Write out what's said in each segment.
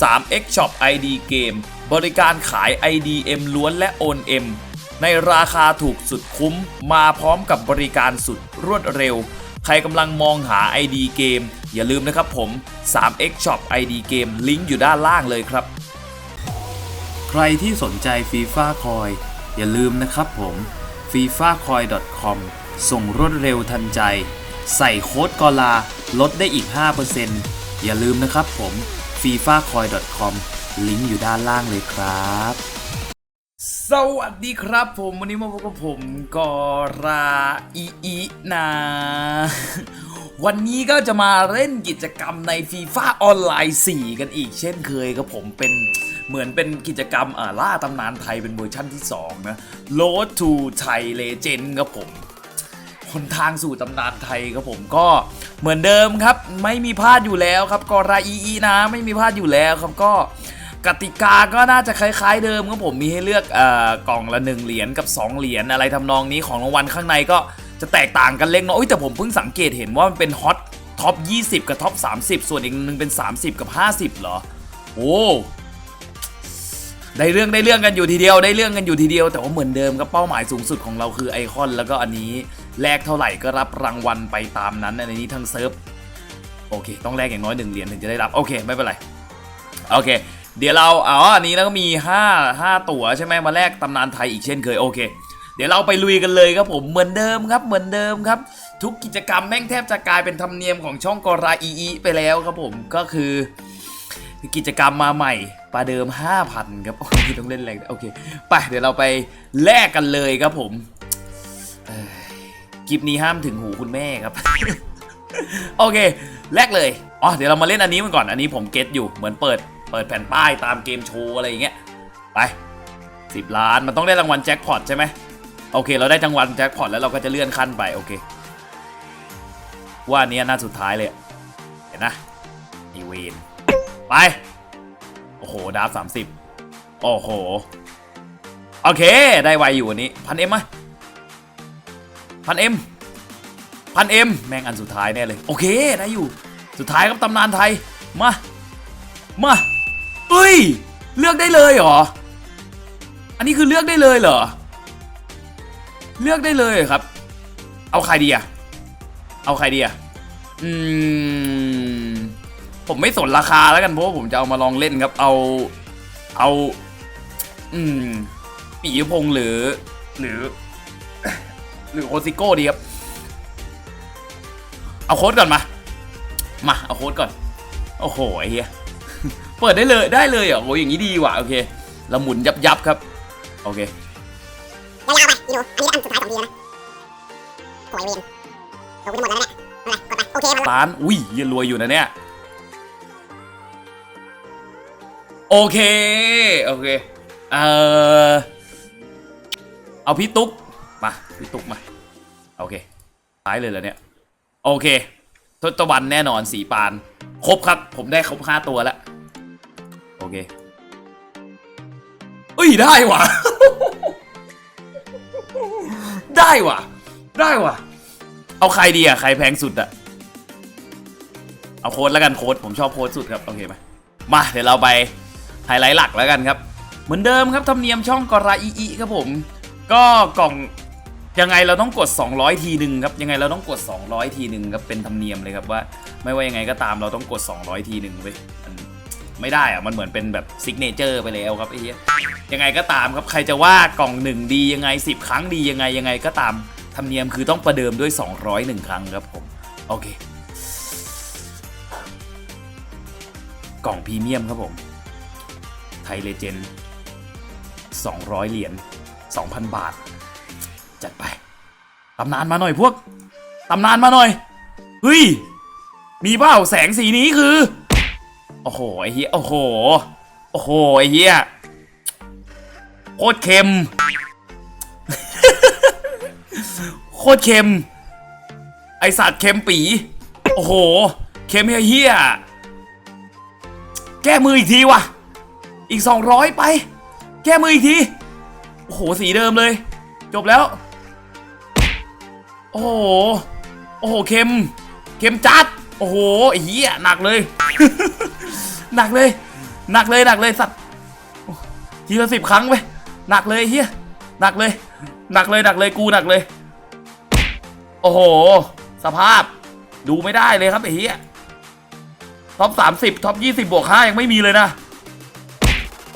3x Shop ID เกม บริการขาย IDM ล้วนและโอน M ในราคาถูกสุดคุ้ม มาพร้อมกับบริการสุดรวดเร็ว ใครกำลังมองหา ID เกม อย่าลืมนะครับผม 3x Shop ID เกมลิงก์อยู่ด้านล่างเลยครับ ใครที่สนใจฟีฟ่าคอยอย่าลืมนะครับผม f i f a c o i com ส่งรวดเร็วทันใจ ใส่โค้ดกอลา ลดได้อีก 5%อย่าลืมนะครับผม f i f a c o i com ลิงก์อยู่ด้านล่างเลยครับ สวัสดีครับผมวันนี้มาพบกับผมกอราอีอีนะวันนี้ก็จะมาเล่นกิจกรรมในฟีฟ่าออนไลน์ 4 กันอีกเช่นเคยครับผมเป็นเหมือนเป็นกิจกรรมอ่าล่าตำนานไทยเป็นเวอร์ชั่นที่ 2 นะ Road to Thai Legend ครับผม คนทางสู่ตำนานไทยครับผมก็เหมือนเดิมครับ ไม่มีพลาดอยู่แล้วครับกอราอีอีนะไม่มีพลาดอยู่แล้วครับก็กติกาก็น่าจะคล้ายๆเดิมครับผมมีให้เลือกอ่อกล่องละ 1 เหรียญกับ 2 เหรียญอะไรทำนองนี้ของรางวัลข้างในก็จะแตกต่างกันเล็กน้อยแต่ผมเพิ่งสังเกตเห็นว่ามันเป็นฮอตท็อป 20 กับท็อป 30 ส่วนอีกหนึ่งเป็น 30 กับ 50 เหรอ โอ้ ได้เรื่องได้เรื่องกันอยู่ทีเดียวได้เรื่องกันอยู่ทีเดียว แต่ว่าเหมือนเดิมครับเป้าหมายสูงสุดของเราคือไอคอน แล้วก็อันนี้แลกเท่าไหร่ก็รับรางวัลไปตามนั้นในนี้ทั้งเซิร์ฟโอเค ต้องแลกอย่างน้อยหนึ่งเหรียญถึงจะได้รับโอเคไม่เป็นไรโอเค เดี๋ยวเราอ๋ออันนี้แล้วก็มี 5 5 ตั๋วใช่ไหมมาแลกตำนานไทยอีกเช่นเคยโอเค เดี๋ยวเราไปลุยกันเลยครับผมเหมือนเดิมครับเหมือนเดิมครับ ทุกกิจกรรมแม่งแทบจะกลายเป็นธรรมเนียมของช่องกราอีอีไปแล้วครับผมก็คือกิจกรรมมาใหม่ ประเดิม 5,000 ครับโอ้ยต้องเล่นแรงโอเคไปเดี๋ยวเราไปแลกกันเลยครับผมเอ้ยคลิปนี้ห้ามถึงหูคุณแม่ครับ โอเคแลกเลยอ๋อเดี๋ยวเรามาเล่นอันนี้มันก่อน อันนี้ผมเก็ตอยู่เหมือนเปิด เปิดแผ่นป้ายตามเกมโชว์อะไรอย่างเงี้ยไป10ล้านมันต้องได้รางวัลแจ็คพอตใช่ไหมโอเค เราได้รางวัลแจ็คพอตแล้วเราก็จะเลื่อนขั้นไปโอเค ว่าอันนี้น่าสุดท้ายเลยเห็นนะไอเวนไป ดาบสามสิบโอ้โห โอเค ได้ไวอยู่วันนี้พันเอ็มไหมพันเอ็มพันเอ็มแม่งอันสุดท้ายแน่เลย โอเค ได้อยู่ สุดท้ายครับตำนานไทย มา มาเอ้ย เลือกได้เลยเหรอ อันนี้คือเลือกได้เลยเหรอ เลือกได้เลยครับ เอาใครดีอะเอาใครดีอะอืม ผมไม่สนราคาแล้วกันเพราะว่าผมจะเอามาลองเล่นครับ เอาเอา อืมปีพงหรือ หรือ หรือโคซิโก้ดีครับ เอาโค้ดก่อนมา มา เอาโค้ดก่อน โอ้โหไอ้เหี้ยเปิดได้เลยได้เลยเหรอโอ้ยอย่างนี้ดีว่ะโอเคเราหมุนยับยับครับ โอเคยาวๆไปอีหนูอันนี้อันสุดท้ายของดีแล้วนะโวยเวนเดี๋ยวกูจะหมดแล้วเนี่ยอะไรกดไปโอเคมันล้านอุ้ยยังรวยอยู่นะเนี่ย โอเค โอเค เออเอาพี่ตุ๊ก มา พี่ตุ๊กมา โอเคท้ายเลยเหรอเนี่ย โอเค ทศวรรณแน่นอนสีปาน ครบครับ ผมได้ครบห้าตัวแล้ว โอเคเอ้ย ได้ว่ะ ได้ว่ะ ได้ว่ะ เอาใครดีอะ ใครแพงสุดอะ เอาโค้ดแล้วกันโค้ดผมชอบโค้ดสุดครับ โอเคไหมมา เดี๋ยวเราไป ไฮไลท์หลักแล้วกันครับ เหมือนเดิมครับธรรมเนียมช่องกราอีอีครับผม ก็กล่องยังไงเราต้องกด 200 ทีหนึ่งครับยังไงเราต้องกด 200 ทีหนึ่งครับเป็นธรรมเนียมเลยครับว่า ไม่ว่ายังไงก็ตามเราต้องกด 200 ทีหนึ่งเว้ยมันไม่ได้อะมันเหมือนเป็นแบบซิกเนเจอร์ไปแล้วครับไอ้เหี้ยยังไงก็ตามครับใครจะว่ากล่องหนึ่งดียังไง 10 ครั้งดียังไงยังไงก็ตามธรรมเนียมคือต้องประเดิมด้วย 201 ครั้งครับผมโอเค กล่องพรีเมียมครับผม ไทยเลเจนด์200 เหรียญ 2,000 บาท จัดไป ตำนานมาหน่อยพวก ตำนานมาหน่อย เฮ้ย มีเปล่าแสงสีนี้คือ โอ้โห ไอ้เหี้ย โอ้โห โอ้โห ไอ้เหี้ย โคตรเค็ม โคตรเค็ม ไอสัตว์เค็มปี โอ้โห เค็มเฮี้ย แก้มืออีกทีว่ะ อีก 200 ไป แก้มืออีกที โอ้โห สีเดิมเลย จบแล้ว โอ้โห โอ้โห เค็ม เค็มจัด โอ้โหเหี้ยหนักเลย หนักเลย หนักเลย หนักเลยสัตว์ ทีละสิบครั้งไป หนักเลยเฮียหนักเลย หนักเลย หนักเลย กูหนักเลย โอ้โห สภาพ ดูไม่ได้เลยครับไอ้เฮียท็อปสามสิบท็อปยี่สิบบวกห้ายังไม่มีเลยนะ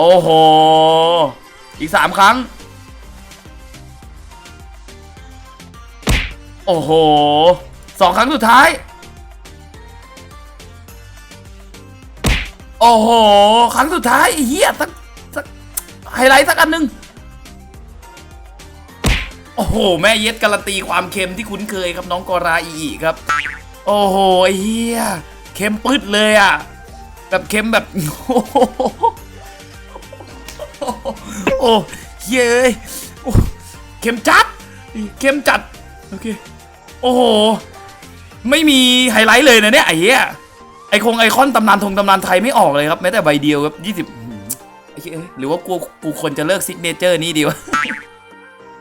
โอ้โห อีกสามครั้ง โอ้โหสองครั้งสุดท้าย โอ้โห ครั้งสุดท้ายเหี้ยสักสักไฮไลท์สักอันหนึ่งโอ้โห แม่เย็ดการันตีความเค็มที่คุ้นเคยครับน้องกอราอีครับ โอ้โหเหี้ยเค็มปืดเลยอะ แบบเค็มแบบโโอ้เย้ยโอ้เค็มจัดเค็มจัด โอเค โอ้โห ไม่มีไฮไลท์เลยนะเนี่ยไอ้เหี้ยไอคงไอคอนตำนานทงตำนานไทยไม่ออกเลยครับแม้แต่ใบเดียวครับยี่สิบไอ้เหี้ยเอ้ยหรือว่ากูกูควรจะเลิกซิกเนเจอร์นี้ดีวะ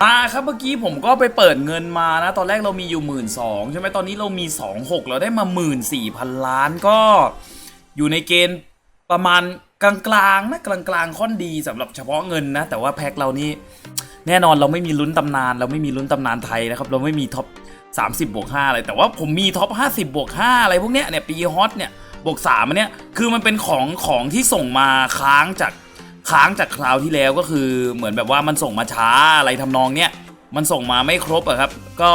มาครับเมื่อกี้ผมก็ไปเปิดเงินมานะ ตอนแรกเรามีอยู่หมื่นสองใช่ไหมตอนนี้เรามีสองหกเราได้มาหมื่นสี่พันล้านก็อยู่ในเกณฑ์ประมาณ กลางๆนะกลางๆค่อนดีสำหรับเฉพาะเงินนะ แต่ว่าแพ็คเรานี่แน่นอนเราไม่มีลุ้นตำนาน เราไม่มีลุ้นตำนานไทยนะครับ เราไม่มีท็อป 30บวก5อะไรแต่ว่าผมมีท็อป 50บวก5อะไรพวกเนี้ยเนี่ยปีฮอตเนี่ยบวก3อันเนี้ยคือมันเป็นของของที่ส่งมาค้างจากค้างจากคราวที่แล้วก็คือเหมือนแบบว่ามันส่งมาช้าอะไรทำนองเนี้ยมันส่งมาไม่ครบอะครับ ก็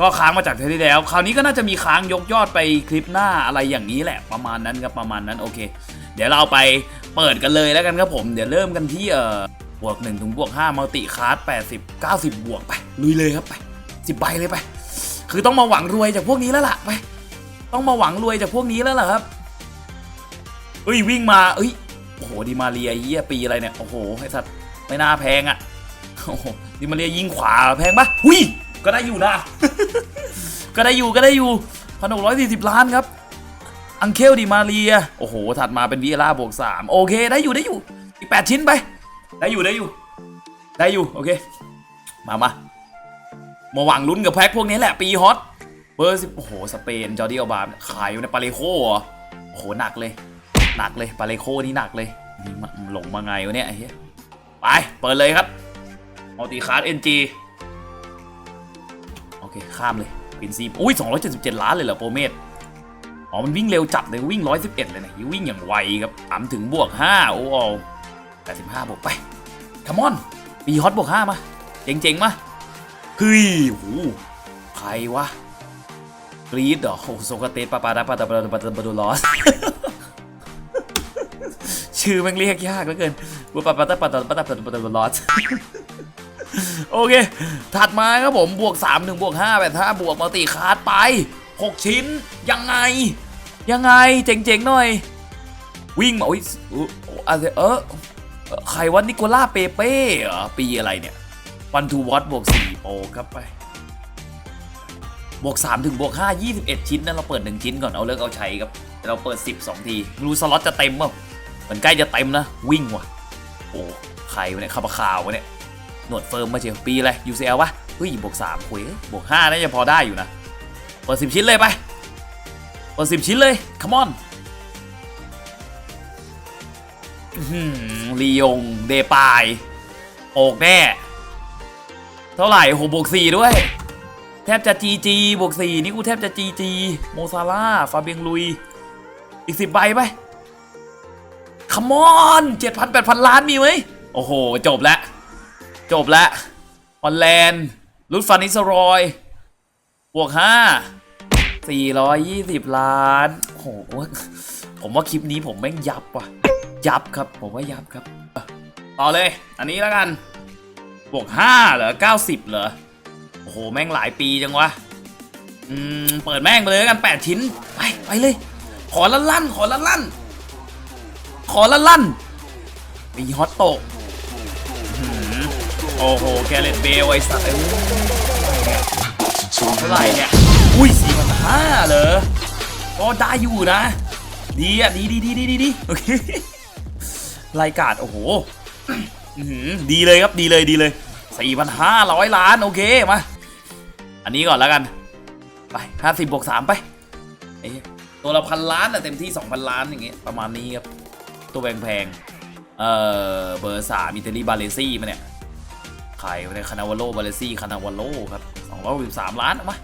ก็ค้างมาจากเทปที่แล้ว คราวนี้ก็น่าจะมีค้างยกยอดไปคลิปหน้าอะไรอย่างนี้แหละประมาณนั้นครับประมาณนั้นโอเค เดี๋ยวเราไป เปิดกันเลยแล้วกันครับผม เดี๋ยวเริ่มกันที่เอ่อบวก1ถึงบวก5มัลติคาร์ด80 90 บวกไปลุยเลยครับไป10ใบเลยไป คือต้องมาหวังรวยจากพวกนี้แล้วล่ะไปต้องมาหวังรวยจากพวกนี้แล้วล่ะครับเอ้ยวิ่งมาเอ้ยโอ้โหดิมาเรียเยี่ยปีอะไรเนี่ยโอ้โหไอสัตว์ไม่น่าแพงอะ่ะโอ้โหดิมาเรียยิงขวาแพงปะหุยก็ได้อยู่นะ ก็ได้อยู่ก็ได้อยู่พันหกร้อยสี่สิบล้านครับ อังเคลดิมาเรีย โอ้โห ถัดมาเป็นวิเอล่าบวกสามโอเค ได้อยู่ได้อยู่ อีกแปดชิ้นไป ได้อยู่ได้อยู่ ได้อยู่ โอเค มามามาหวังลุ้นกับแพ็คพวกนี้แหละ ปีฮอต เบอร์สิบโอ้โห สเปน จอร์ดีอัลบาขายอยู่ในปาเลโคเหรอโอ้โห หนักเลย หนักเลย ปาเลโคนี่หนักเลยนี่หลงมาไงวะเนี่ยไอ้เหี้ย ไป เปิดเลยครับมัลติคาร์ดเอ็นจีโอเค ข้ามเลยปินซีอุ้ย277ล้านเลยเหรอโปรเมต อ๋อ มันวิ่งเร็วจัดเลยวิ่ง 111 เลยนะวิ่งอย่างไวครับถามถึงบวก 5 โอ้โห85 บวกไปคัมอนปีฮอตบวก 5 มา เจ๋งๆ มาเฮ้ยโหใครวะกรีดเหรอโอ้โซกาเตสปาปาดาปาตาปาตาปาตาปาดูลอสชื่อมันเรียกยากเหลือเกินปาปาปาตาปาตาปาตาปาตาปาตาปาลอสโอเค ถัดมาครับผมบวก3ถึงบวก5แบบ5บวกมัลติคาร์ดไป 6 ชิ้น ยังไง ยังไง เจ๋งๆหน่อย วิ่งมาอุ้ยอุ๊ยอะไรเออเออใครวะนิโคล่าเปเป้ปีอะไรเนี่ยวันทูวอตบวก4โอ้ครับไปบวก3ถึงบวก5 21 ชิ้นนั้นเราเปิด 1 ชิ้นก่อนเอาเลิกเอาใช้ครับเราเปิด 10 2 ทีรู้สล็อตจะเต็มเปล่าเหมือนใกล้จะเต็มนะ วิ่งว่ะ โอ้ใครวะเนี่ยคาบาคาววะเนี่ยหนวดเฟิร์มมาเชียวปีอะไร UCL วะเฮ้ยบวก3คุยบวก5น่าจะพอได้อยู่นะ ปิด10ชิ้นเลยไป เปิด10ชิ้นเลย come on อื้อหือลียง เดปาย โอกแน่ เท่าไหร่โหบวก4ด้วย แทบจะ GG บวก4นี่กูแทบจะ GG โมซาร่า ฟาเบียงลุย อีก10ใบไปคัมอน7,000 8,000ล้านมีไหมโอ้โห จบแล้ว จบแล้วฮอลแลนด์ลุดฟานิสรอย บวก5 420 ล้านโอ้โหผมว่าคลิปนี้ผมแม่งยับว่ะ ยับครับ ผมว่ายับครับ ต่อเลย อันนี้แล้วกัน บวก 5 เหรอ 90 เหรอ โอ้โห แม่งหลายปีจังวะ อืม เปิดแม่งไปเลยกัน 8 ชิ้น ไป ไปเลย ขอลั่นลั่น ขอลั่นลั่น ขอลั่นลั่น มีฮอตโตโอ้โห แกเรตเบลไอ้สัตว์เท่าไหร่เนี่ย อุ้ยสี่พันห้าเหรอก็ได้อยู่นะ ดีอะดีดีดีดีดีดีโอเครายการโอ้โหดีเลยครับดีเลยดีเลยสี่พันห้าร้อยล้านโอเคมา อันนี้ก่อนแล้วกัน ไปห้าสิบบวกสามไปเอ้ยตัวละพันล้านอะเต็มที่สองพันล้านอย่างเงี้ยประมาณนี้ครับ ตัวแพงๆเอ่อเบอร์สามอิตาลีบาเลซี่มาเนี่ยขายในคานาวาโลบาเลซี่คานาวาโลครับ213ล้านเอามา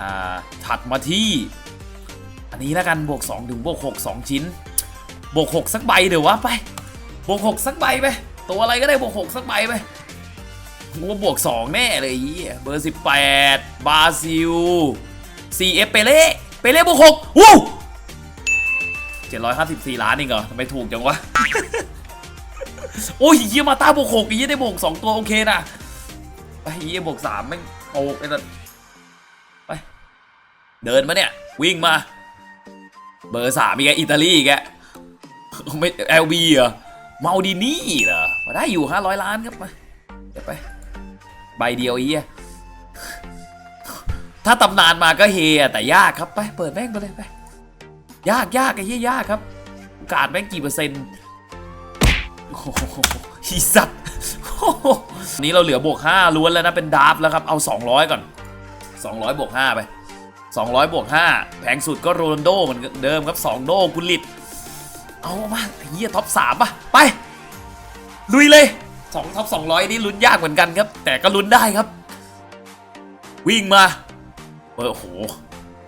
อ่าถัดมาที่ อันนี้แล้วกันบวก2ถึงบวก6 2 ชิ้น บวก 6 สักใบเดี๋ยววะไป บวก 6 สักใบไป ตัวอะไรก็ได้บวก 6 สักใบไปกูว่าบวก 2 แน่เลยเบอร์ 18 บราซิล CF เปเล่เปเล่บวก6วู้754 ล้านเองเหรอทำไมถูกจังวะ โอ้ยเยี่ยมาต้าบวก6เยี่ยได้บวก 2 ตัวโอเคนะไปเยี่ยบวก3แม่งโอ้ไอ้สัสไป เดินมาเนี่ย วิ่งมา เบอร์สามอีกแกอิตาลีอีกแกไม่เอลบีเหรอมาดินี่เหรอมาได้อยู่ห้าร้อยล้านครับมาเดี๋ยวไป ใบเดียวอีอะถ้าตำนานมาก็เฮแต่ยากครับไปเปิดแม่งไปเลยไปยากยากไอ้เหี้ยยากครับโอกาสแม่งกี่เปอร์เซ็นต์โอ้โหฮีสัตว์นี้เราเหลือบวก5ล้วนแล้วนะเป็นดาร์ฟแล้วครับเอา 200 ก่อน 200บวก5ไป 200 บวก 5 แพงสุดก็โรนโดเหมือนเดิมครับ 2 โดกุลิต เอามาเฮียท็อป3ป่ะ ไป ลุยเลย 2ท็อป200 นี่ลุ้นยากเหมือนกันครับ แต่ก็ลุ้นได้ครับ วิ่งมาเออโอ้โห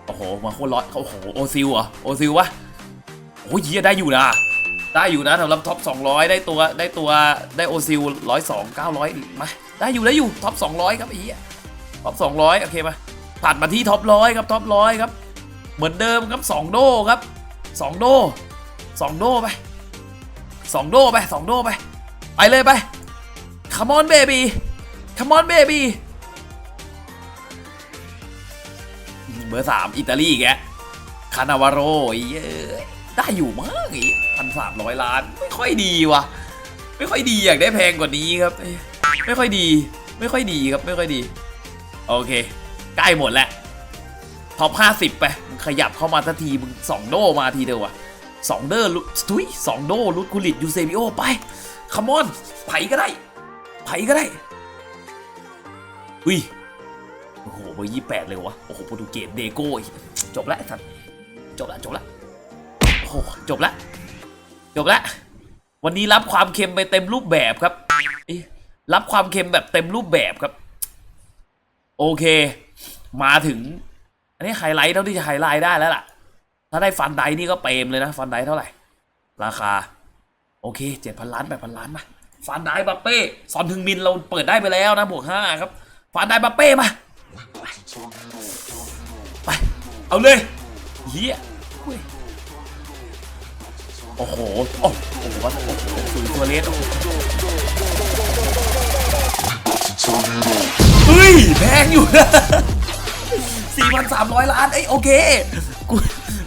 โอ้โห มาโคตรร้อยโอ้โห โอซิลเหรอโอซิลวะโอ้ยเฮียได้อยู่นะ ได้อยู่นะสำหรับท็อป200 ได้ตัวได้ตัวได้โอซิล102 900มาได้อยู่ได้อยู่ท็อป200 ครับไอ้เหี้ยท็อป200 โอเคมา ผ่านมาที่ท็อปร้อยครับท็อปร้อยครับ เหมือนเดิมครับ2โดครับ 2 โด 2 โดไป 2 โดไป 2 โดไป ไปเลยไป Come on baby Come on baby เบอร์สามอิตาลีแกคานาวาโรไอ้เหี้ยได้อยู่มากอีพันสามร้อยล้าน ไม่ค่อยดีวะไม่ค่อยดีอยากได้แพงกว่านี้ครับ ไม่ค่อยดี ไม่ค่อยดีครับ ไม่ค่อยดี โอเค ใกล้หมดแล้วท็อป50ไปมึงขยับเข้ามาสักทีมึงสองโดมาทีเดียวอะสองเดอร์ลุทุยสองโดลุดคุลิตยูเซบิโอไปคัมอนไผก็ได้ไผก็ได้อุ้ยโอ้โหเบอร์ยี่แปดเลยวะโอ้โหโปรตุเกสเดโก้จบแล้วสัตว์จบแล้วจบแล้วโอ้โหจบแล้วจบแล้ววันนี้รับความเค็มไปเต็มรูปแบบครับอ๊ะรับความเค็มแบบเต็มรูปแบบครับ โอเค มาถึง อันนี้ไฮไลท์เท่าที่จะไฮไลท์ได้แล้วล่ะ ถ้าได้ฟันไดนี่ก็เปรมเลยนะ ฟันไดเท่าไหร่ ราคา โอเคเจ็ดพันล้านแปดพันล้านมาฟันไดบัปเป้ซอนทึงมินเราเปิดได้ไปแล้วนะบวกห้าครับฟันไดบัปเป้มาไปเอาเลยเฮียอุ้ยโอ้โห โอ้โหวัดโอ้โหสุยตัวเลสโอ้หเฮ้ย แพงอยู่นะ 4,300 ล้าน เอ้ยโอเค กู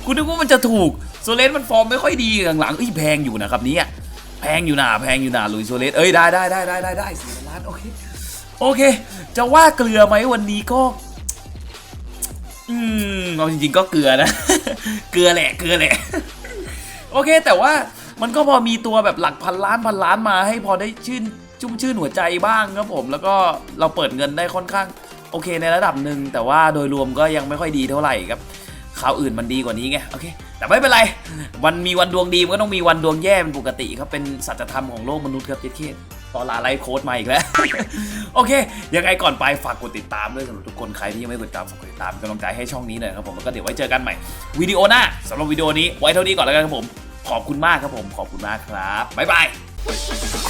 กูนึกว่ามันจะถูก โซเลสมันฟอร์มไม่ค่อยดีหลังๆเอ้ยแพงอยู่นะครับเนี่ยแพงอยู่นะแพงอยู่นะลุยโซเลส เอ้ยได้ได้ได้ได้ได้ได้สี่ล้านโอเค โอเค จะว่าเกลือไหมวันนี้ก็ อืมเอาจริงๆก็เกลือนะ เกลือแหละ เกลือแหละ โอเค แต่ว่ามันก็พอมีตัวแบบหลักพันล้านพันล้านมาให้พอได้ชื่น ชุ่มชื่นหัวใจบ้างครับผม แล้วก็เราเปิดเงินได้ค่อนข้าง โอเคในระดับหนึ่งแต่ว่าโดยรวมก็ยังไม่ค่อยดีเท่าไหร่ครับข่าวอื่นมันดีกว่านี้ไงโอเค แต่ไม่เป็นไร วันมีวันดวงดีมันก็ต้องมีวันดวงแย่เป็นปกติครับเป็นสัจธรรมของโลกมนุษย์ครับเจ๊เคตอลาไลฟ์โค้ดมาอีกแล้ว โอเค ยังไงก่อนไปฝากกดติดตามด้วยสำหรับทุกคนใครที่ยังไม่กดติดตามฝากกดติดตามกำลังใจให้ช่องนี้หน่อยครับผมแล้วก็เดี๋ยวไว้เจอกันใหม่วิดีโอหน้าสำหรับวิดีโอนี้ไว้เท่านี้ก่อนแล้วกันครับผม ขอบคุณมากครับผม ขอบคุณมากครับบ๊ายบาย